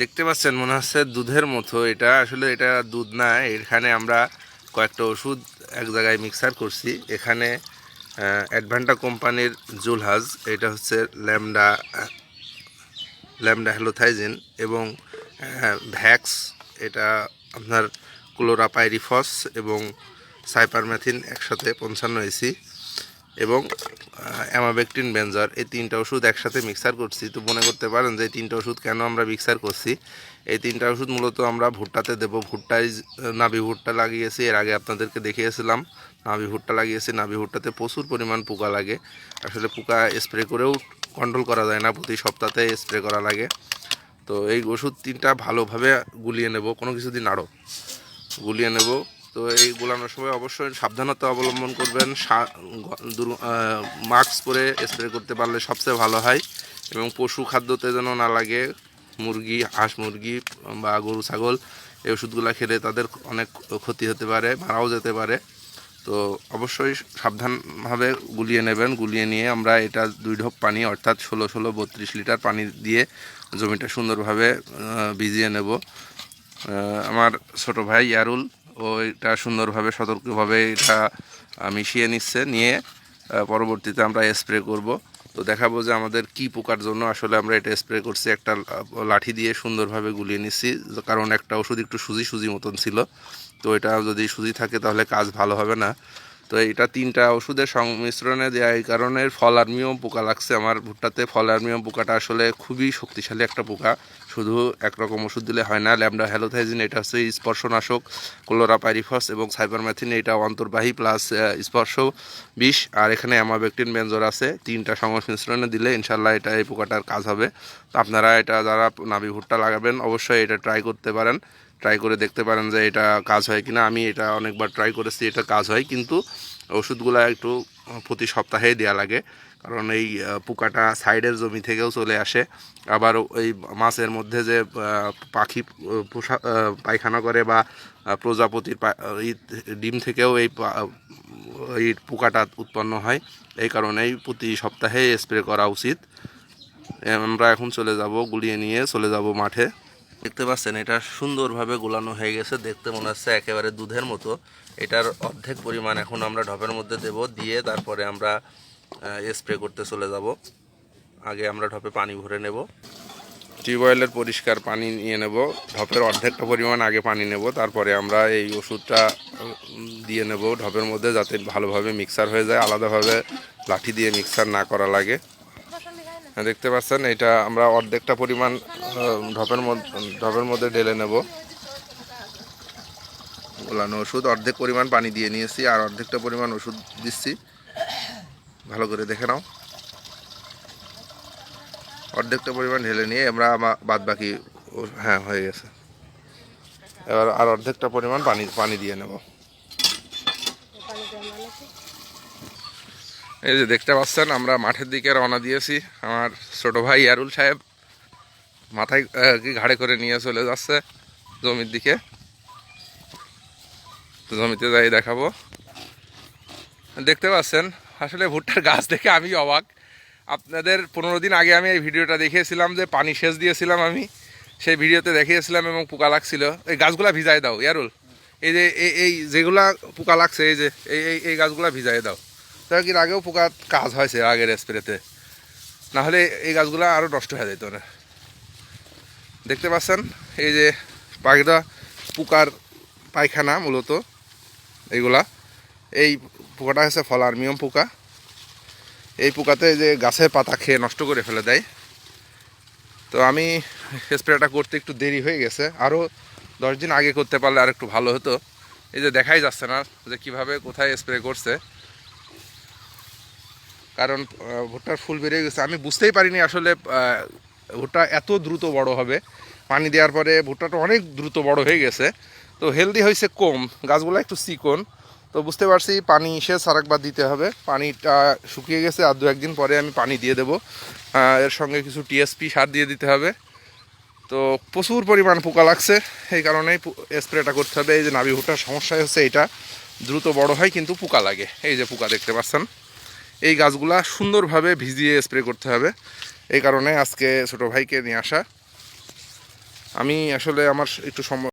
দেখতে পাচ্ছেন, মনে হচ্ছে দুধের মতো। এটা আসলে এটা দুধ না, এখানে আমরা কয়েকটা ওষুধ এক জায়গায় মিক্সার করছি। এখানে অ্যাডভান্টা কোম্পানির জুলহাজ, এটা হচ্ছে ল্যামডা ল্যামডা হ্যালোথাইজিন এবং ভ্যাক্স, এটা আপনার ক্লোরাপাইরিফস এবং সাইপারম্যাথিন একসাথে পঞ্চান্ন এসি। এবং অ্যামাবেকটিন বেঞ্জার এই তিনটা ওষুধ একসাথে মিক্সার করছি। তো মনে করতে পারেন যে এই তিনটা ওষুধ কেন আমরা মিক্সার করছি? এই তিনটা ওষুধ মূলত আমরা ভুট্টাতে দেবো। ভুট্টায় নাবি ভুট্টা লাগিয়েছি। এর আগে আপনাদেরকে দেখিয়েছিলাম নাবি ভুট্টা লাগিয়েছি। নাবি ভুট্টাতে প্রচুর পরিমাণ পোকা লাগে। আসলে পোকা স্প্রে করেও কন্ট্রোল করা যায় না, প্রতি সপ্তাহে স্প্রে করা লাগে। তো এই ওষুধ তিনটা ভালোভাবে গুলিয়ে নেব। কোনো কিছু দিন আরও গুলিয়ে নেব। তো এই গুলানোর সময় অবশ্যই সাবধানতা অবলম্বন করবেন মাস্ক পরে স্প্রে করতে পারলে সবচেয়ে ভালো হয় এবং পশু খাদ্যতে যেন না লাগে মুরগি, হাঁস মুরগি বা গরু, ছাগল এই ওষুধগুলো খেলে তাদের অনেক ক্ষতি হতে পারে, মারাও যেতে পারে। তো অবশ্যই সাবধানভাবে গুলিয়ে নেবেন, গুলিয়ে নিয়ে আমরা এটা দুই ঢোক পানি অর্থাৎ ষোলো ষোলো, বত্রিশ লিটার পানি দিয়ে জমিটা সুন্দরভাবে ভিজিয়ে নেব। আমার ছোট ভাই ইয়ারুল ও এটা সুন্দরভাবে, সতর্কভাবে এটা মিশিয়ে নিচ্ছে, নিয়ে পরবর্তীতে আমরা স্প্রে করব। তো দেখাবো যে আমাদের কি পোকার জন্য আসলে আমরা এটা স্প্রে করছি। একটা লাঠি দিয়ে সুন্দরভাবে গুলিয়ে নিচ্ছি, কারণ একটা ওষুধ একটু সুজি সুজি মতন ছিল। তো এটা যদি সুজি থাকে তাহলে কাজ ভালো হবে না। তো এটা তিনটা ওষুধের সংমিশ্রণে দেওয়া এই কারণে ফল আর্মিয়ম পোকা লাগছে। আমার ভুট্টাতে ফল আর্মিয়ম পোকাটা আসলে খুবই শক্তিশালী একটা পোকা। শুধু একরকম ওষুধ দিলে হয় না, ল্যামডা হ্যালোথাইজিন, এটা হচ্ছে স্পর্শনাশক, ক্লোরাপাইরিফস এবং সাইবারম্যাথিন, এটা অন্তর্বাহী প্লাস স্পর্শ বিষ। আর এখানে অ্যামাবেকটিন বেঞ্জর আছে, তিনটা সংমিশ্রণে দিলে ইনশাল্লাহ এটা এই পোকাটার কাজ হবে। তো আপনারা এটা যারা নাবি ভুট্টা লাগাবেন, অবশ্যই এটা ট্রাই করতে পারেন। ট্রাই করে দেখতে পারেন যে এটা কাজ হয় কিনা। আমি এটা অনেকবার ট্রাই করেছি, এটা কাজ হয়, কিন্তু ওষুধগুলো একটু প্রতি সপ্তাহে দেওয়া লাগে। কারণ এই পোকাটা সাইডের জমি থেকেও চলে আসে। আবার এই মাছের মধ্যে যে পাখি পোষা পায়খানা করে বা প্রজাপতির ডিম থেকেও এই এই পোকাটা উৎপন্ন হয়। এই কারণেই প্রতি সপ্তাহে স্প্রে করা উচিত। আমরা এখন চলে যাব, গুলিয়ে নিয়ে চলে যাব মাঠে। দেখতে পাচ্ছেন, এটা সুন্দরভাবে গোলানো হয়ে গেছে, দেখতে মনে হচ্ছে একেবারে দুধের মতো। এটার অর্ধেক পরিমাণ এখন আমরা ঢপের মধ্যে দেব, দিয়ে তারপরে আমরা স্প্রে করতে চলে যাব। আগে আমরা ঢপে পানি ভরে নেব। টিউবওয়েলের পরিষ্কার পানি নিয়ে নেব। ঢপের অর্ধেকটা পরিমাণ আগে পানি নেব, তারপরে আমরা এই ওষুধটা দিয়ে নেব ঢপের মধ্যে যাতে ভালোভাবে মিক্সার হয়ে যায়, আলাদাভাবে লাঠি দিয়ে মিক্সার না করা লাগে। দেখতে পাচ্ছেন, এটা আমরা অর্ধেকটা পরিমাণ ঢপের মধ্যে ঢপের মধ্যে ঢেলে নেব। গোলানো ওষুধ, অর্ধেক পরিমাণ পানি দিয়ে নিয়েছি, আর অর্ধেকটা পরিমাণ ওষুধ দিচ্ছি। ভালো করে দেখে নাও। অর্ধেকটা পরিমাণ ঢেলে নিয়ে আমরা আমা- বাদ বাকি হ্যাঁ হয়ে গেছে। এবার আর অর্ধেকটা পরিমাণ পানি পানি দিয়ে নেব। এই যে দেখতে পাচ্ছেন, আমরা মাঠের দিকে রওনা দিয়েছি। আমার ছোট ভাই ইয়ারুল সাহেব মাথায় কি ঘাড়ে করে নিয়ে চলে যাচ্ছে জমির দিকে। জমিতে যাই দেখাবো। দেখতে পাচ্ছেন, আসলে ভুট্টার গাছ দেখে আমি অবাক। আপনাদের পনেরো দিন আগে আমি এই ভিডিওটা দেখিয়েছিলাম যে পানি সেচ দিয়েছিলাম আমি। সেই ভিডিওতে দেখিয়েছিলাম এবং পোকা লাগছিল। এই গাছগুলা ভিজাই দাও, ইয়ারুল। এই যে, এই যেগুলা পোকা লাগছে, এই যে, এই এই গাছগুলা ভিজাই দাও। তার কি আগেও পোকা কাজ হয়েছে, আগের স্প্রেতে। নাহলে এই গাছগুলো আরও নষ্ট হয়ে যেত না। দেখতে পাচ্ছেন, এই যে পাখিটা পোকার পায়খানা মূলত, এইগুলা। এই পোকাটা হচ্ছে ফলারমিয়ম পোকা। এই পোকাতে যে গাছের পাতা খেয়ে নষ্ট করে ফেলে দেয়। তো আমি স্প্রেটা করতে একটু দেরি হয়ে গেছে। আরও দশ দিন আগে করতে পারলে আর একটু ভালো হতো। এই যে দেখাই যাচ্ছে না যে কীভাবে কোথায় স্প্রে করছে। কারণ ভুট্টার ফুল বেরিয়ে গেছে। আমি বুঝতেই পারিনি আসলে ভুট্টা এত দ্রুত বড় হবে। পানি দেওয়ার পরে ভুট্টাটা অনেক দ্রুত বড় হয়ে গেছে। তো হেলদি হয়েছে কম, গাছগুলো একটু চিকন। তো বুঝতে পারছি, পানি সেচ আরেকবার দিতে হবে। পানিটা শুকিয়ে গেছে, আর দু একদিন পরে আমি পানি দিয়ে দেবো। এর সঙ্গে কিছু টিএসপি সার দিয়ে দিতে হবে। তো প্রচুর পরিমাণ পোকা লাগছে, এই কারণেই স্প্রেটা করতে হবে। এই যে নাবি ভুট্টার সমস্যা হচ্ছে এটা। দ্রুত বড় হয়, কিন্তু পোকা লাগে। এই যে পোকা দেখতে পাচ্ছেন। এই গাছগুলা সুন্দরভাবে ভিজিয়ে স্প্রে করতে হবে। এই কারণে আজকে ছোট ভাইকে নিয়ে আসা। আমি আসলে আমার একটু সময়